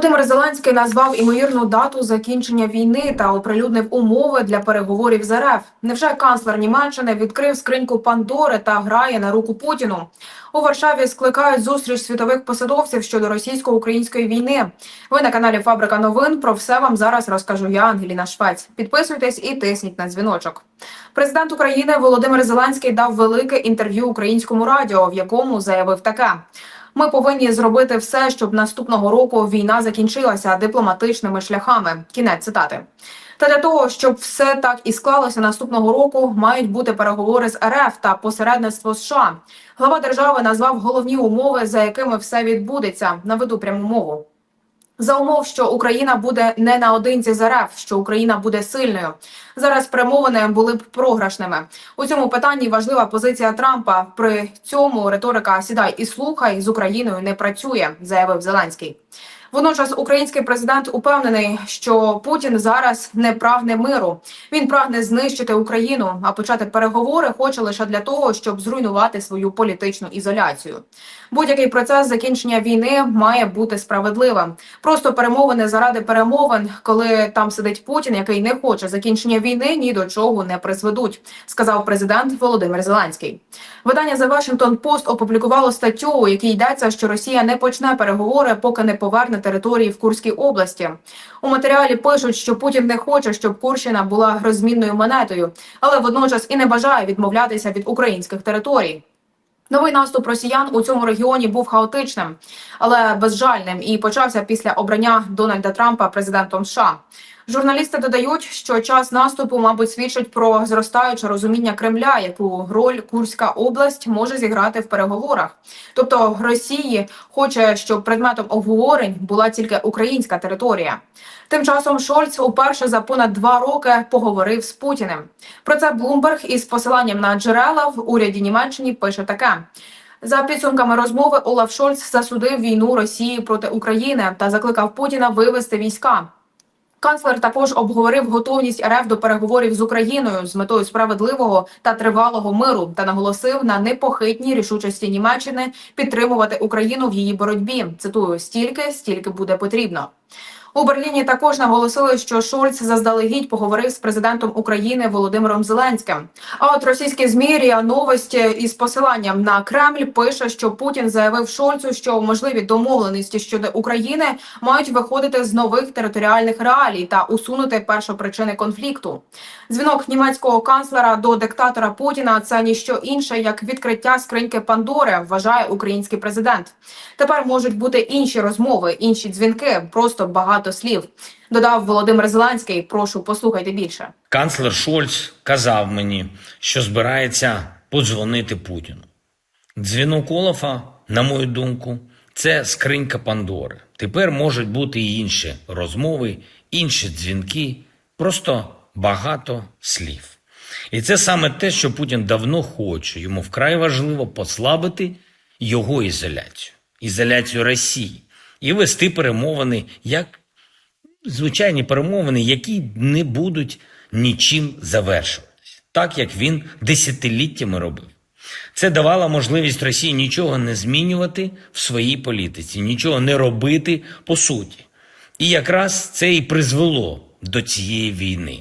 Володимир Зеленський назвав імовірну дату закінчення війни та оприлюднив умови для переговорів з РФ. Невже канцлер Німеччини відкрив скриньку Пандори та грає на руку Путіну? У Варшаві скликають зустріч світових посадовців щодо російсько-української війни. Ви на каналі Фабрика новин. Про все вам зараз розкажу я, Ангеліна Швець. Підписуйтесь і тисніть на дзвіночок. Президент України Володимир Зеленський дав велике інтерв'ю українському радіо, в якому заявив таке. Ми повинні зробити все, щоб наступного року війна закінчилася дипломатичними шляхами. Кінець цитати. Та для того, щоб все так і склалося наступного року, мають бути переговори з РФ та посередництво США. Глава держави назвав головні умови, за якими все відбудеться. Наведу пряму мову. За умов, що Україна буде не наодинці з РФ, що Україна буде сильною. Зараз перемовини були б програшними. У цьому питанні важлива позиція Трампа. При цьому риторика сідай і слухай з Україною не працює, заявив Зеленський. Водночас український президент упевнений, що Путін зараз не прагне миру. Він прагне знищити Україну, а почати переговори хоче лише для того, щоб зруйнувати свою політичну ізоляцію. Будь-який процес закінчення війни має бути справедливим. Просто перемовини заради перемовин, коли там сидить Путін, який не хоче закінчення війни, ні до чого не призведуть, сказав президент Володимир Зеленський. Видання The Washington Post опублікувало статтю, у якій йдеться, що Росія не почне переговори, поки не поверне території в Курській області. У матеріалі пишуть, що Путін не хоче, щоб Курщина була розмінною монетою, але водночас і не бажає відмовлятися від українських територій. Новий наступ росіян у цьому регіоні був хаотичним, але безжальним і почався після обрання Дональда Трампа президентом США. Журналісти додають, що час наступу, мабуть, свідчить про зростаюче розуміння Кремля, яку роль Курська область може зіграти в переговорах. Тобто Росії хоче, щоб предметом обговорень була тільки українська територія. Тим часом Шольц уперше за понад два роки поговорив з Путіним. Про це Блумберг із посиланням на джерела в уряді Німеччині пише таке. За підсумками розмови Олаф Шольц засудив війну Росії проти України та закликав Путіна вивести війська. Канцлер також обговорив готовність РФ до переговорів з Україною з метою справедливого та тривалого миру та наголосив на непохитній рішучості Німеччини підтримувати Україну в її боротьбі. Цитую стільки, стільки буде потрібно. У Берліні також наголосили, що Шольц заздалегідь поговорив з президентом України Володимиром Зеленським. А от російські змі РІА Новості із посиланням на Кремль пише, що Путін заявив Шольцу, що можливі домовленості щодо України мають виходити з нових територіальних реалій та усунути першопричини конфлікту. Дзвінок німецького канцлера до диктатора Путіна це ніщо інше як відкриття скриньки Пандори, вважає український президент. Тепер можуть бути інші розмови, інші дзвінки, просто багато слів. Додав Володимир Зеленський. Прошу послухайте більше. Канцлер Шольц казав мені, що збирається подзвонити Путіну. Дзвінок Олафа, на мою думку, це скринька Пандори. Тепер можуть бути і інші розмови, інші дзвінки, просто багато слів. І це саме те, що Путін давно хоче. Йому вкрай важливо послабити його ізоляцію, ізоляцію Росії і вести перемовини як звичайні перемовини, які не будуть нічим завершуватись, так як він десятиліттями робив. Це давало можливість Росії нічого не змінювати в своїй політиці, нічого не робити по суті. І якраз це і призвело до цієї війни.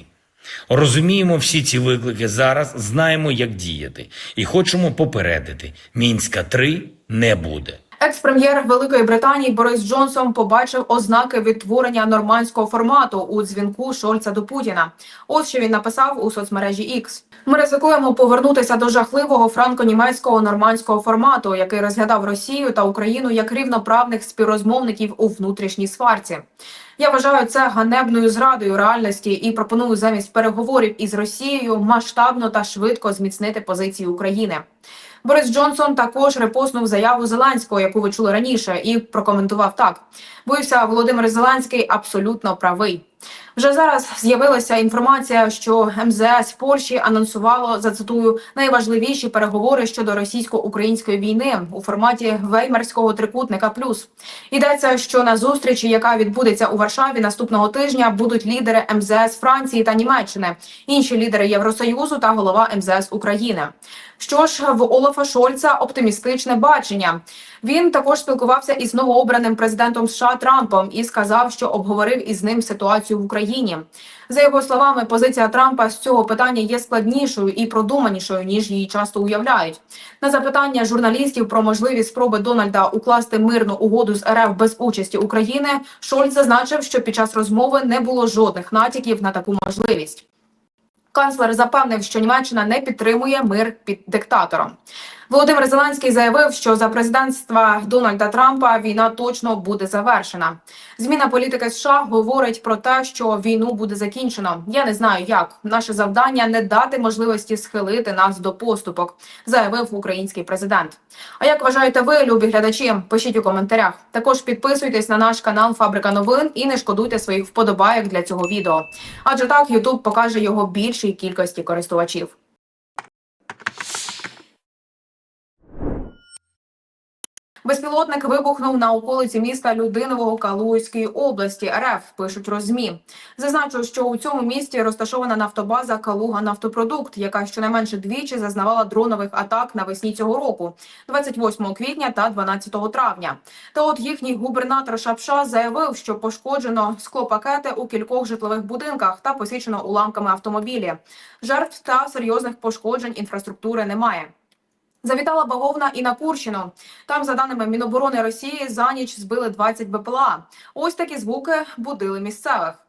Розуміємо всі ці виклики зараз, знаємо, як діяти, і хочемо попередити: мінська 3 не буде. Екс-прем'єр Великої Британії Борис Джонсон побачив ознаки відтворення нормандського формату у дзвінку Шольца до Путіна. Ось що він написав у соцмережі X. Ми ризикуємо повернутися до жахливого франко-німецького нормандського формату, який розглядав Росію та Україну як рівноправних співрозмовників у внутрішній сварці. Я вважаю це ганебною зрадою реальності і пропоную замість переговорів із Росією масштабно та швидко зміцнити позиції України. Борис Джонсон також репостнув заяву Зеленського, яку ви чули раніше, і прокоментував так: боюся, Володимир Зеленський абсолютно правий. Вже зараз з'явилася інформація, що МЗС Польщі анонсувало зацитую найважливіші переговори щодо російсько-української війни у форматі Веймарського трикутника. Плюс йдеться, що на зустрічі, яка відбудеться у Варшаві наступного тижня, будуть лідери МЗС Франції та Німеччини, інші лідери Євросоюзу та голова МЗС України. Що ж в Олафа Шольца оптимістичне бачення. Він також спілкувався із новообраним президентом США Трампом і сказав, що обговорив із ним ситуацію в Україні. За його словами, позиція Трампа з цього питання є складнішою і продуманішою ніж її часто уявляють. На запитання журналістів про можливі спроби Дональда укласти мирну угоду з РФ без участі України, Шольц зазначив, що під час розмови не було жодних натяків на таку можливість. Канцлер запевнив, що Німеччина не підтримує мир під диктатором. Володимир Зеленський заявив, що за президентства Дональда Трампа війна точно буде завершена. Зміна політики США говорить про те, що війну буде закінчено. Я не знаю, як наше завдання не дати можливості схилити нас до поступок, заявив український президент. А як вважаєте ви, любі глядачі? Пишіть у коментарях. Також підписуйтесь на наш канал Фабрика новин і не шкодуйте своїх вподобайок для цього відео. Адже так YouTube покаже його більшій кількості користувачів. Безпілотник вибухнув на околиці міста Людинового Калузької області. РФ пишуть розмі. Зазначу, що у цьому місті розташована нафтобаза Калуга Нафтопродукт, яка щонайменше двічі зазнавала дронових атак навесні цього року, 28 квітня та 12 травня. Та от їхній губернатор Шапша заявив, що пошкоджено склопакети у кількох житлових будинках та посічено уламками автомобілі. Жертв та серйозних пошкоджень інфраструктури немає. Завітала бавовна і на Курщину. Там, за даними Міноборони Росії, за ніч збили 20 БПЛА. Ось такі звуки будили місцевих.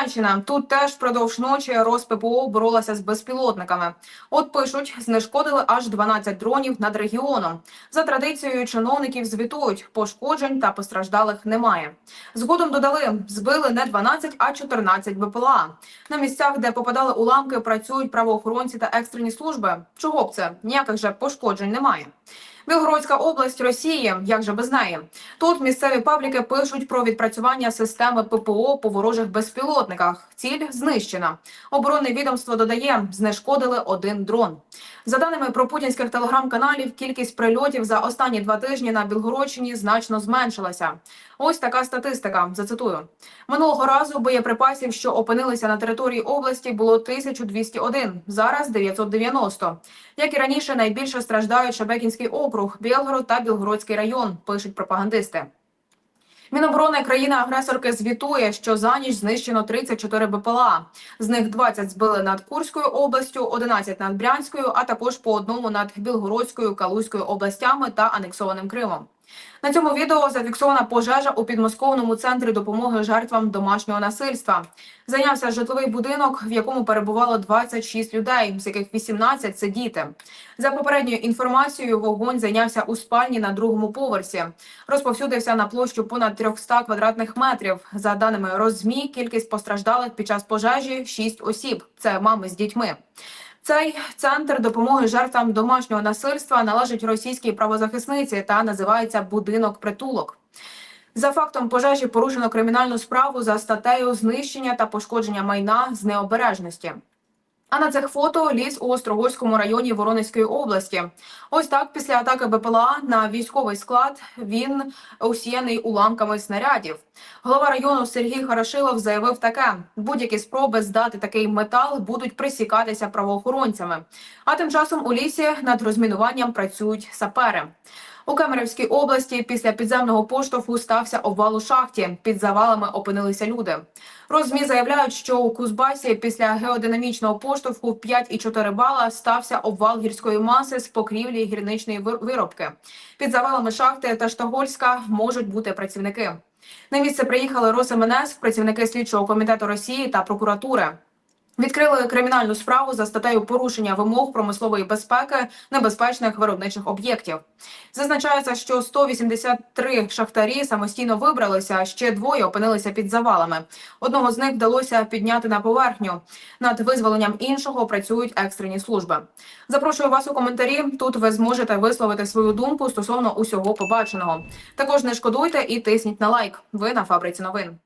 Брянщина тут теж впродовж ночі РосППО боролася з безпілотниками. От пишуть, знешкодили аж 12 дронів над регіоном. За традицією чиновників звітують, пошкоджень та постраждалих немає. Згодом додали, збили не 12, а 14 БПЛА. На місцях, де попадали уламки, працюють правоохоронці та екстрені служби. Чого б це? Ніяких же пошкоджень немає. Білгородська область Росії, як же без неї. Тут місцеві пабліки пишуть про відпрацювання системи ППО по ворожих безпілотниках. Ціль знищена. Оборонне відомство додає, знешкодили один дрон. За даними про путінських телеграм-каналів, кількість прильотів за останні два тижні на Білгородщині значно зменшилася. Ось така статистика. Зацитую минулого разу боєприпасів, що опинилися на території області, було 1201, зараз 990. Як і раніше, найбільше страждають Шебекінський округ, Білгород та Білгородський район. Пишуть пропагандисти. Міноборони країни-агресорки звітує, що за ніч знищено 34 БПЛА. З них 20 збили над Курською областю, 11 над Брянською, а також по одному над Білгородською, Калузькою областями та анексованим Кримом. На цьому відео зафіксована пожежа у підмосковному центрі допомоги жертвам домашнього насильства. Зайнявся житловий будинок, в якому перебувало 26 людей, з яких 18 – це діти. За попередньою інформацією, вогонь зайнявся у спальні на другому поверсі. Розповсюдився на площу понад 300 квадратних метрів. За даними Розмі, кількість постраждалих під час пожежі – 6 осіб. Це мами з дітьми. Цей центр допомоги жертвам домашнього насильства належить російській правозахисниці та називається будинок притулок. За фактом пожежі порушено кримінальну справу за статтею знищення та пошкодження майна з необережності. А на цих фото ліс у Острогольському районі Воронезької області. Ось так після атаки БПЛА на військовий склад він усіяний уламками снарядів. Голова району Сергій Харашилов заявив таке: будь-які спроби здати такий метал будуть присікатися правоохоронцями. А тим часом у лісі над розмінуванням працюють сапери. У Кемерівській області після підземного поштовху стався обвал у шахті. Під завалами опинилися люди. Розмі заявляють, що у Кузбасі після геодинамічного поштовху в 5,4 бала стався обвал гірської маси з покрівлі гірничної виробки. Під завалами шахти та Штогольська можуть бути працівники. На місце приїхали РосмНС, працівники слідчого комітету Росії та прокуратури. Відкрили кримінальну справу за статтею порушення вимог промислової безпеки небезпечних виробничих об'єктів. Зазначається, що 183 шахтарі самостійно вибралися, а ще двоє опинилися під завалами. Одного з них вдалося підняти на поверхню. Над визволенням іншого працюють екстрені служби. Запрошую вас у коментарі. Тут ви зможете висловити свою думку стосовно усього побаченого. Також не шкодуйте і тисніть на лайк. Ви на фабриці новин.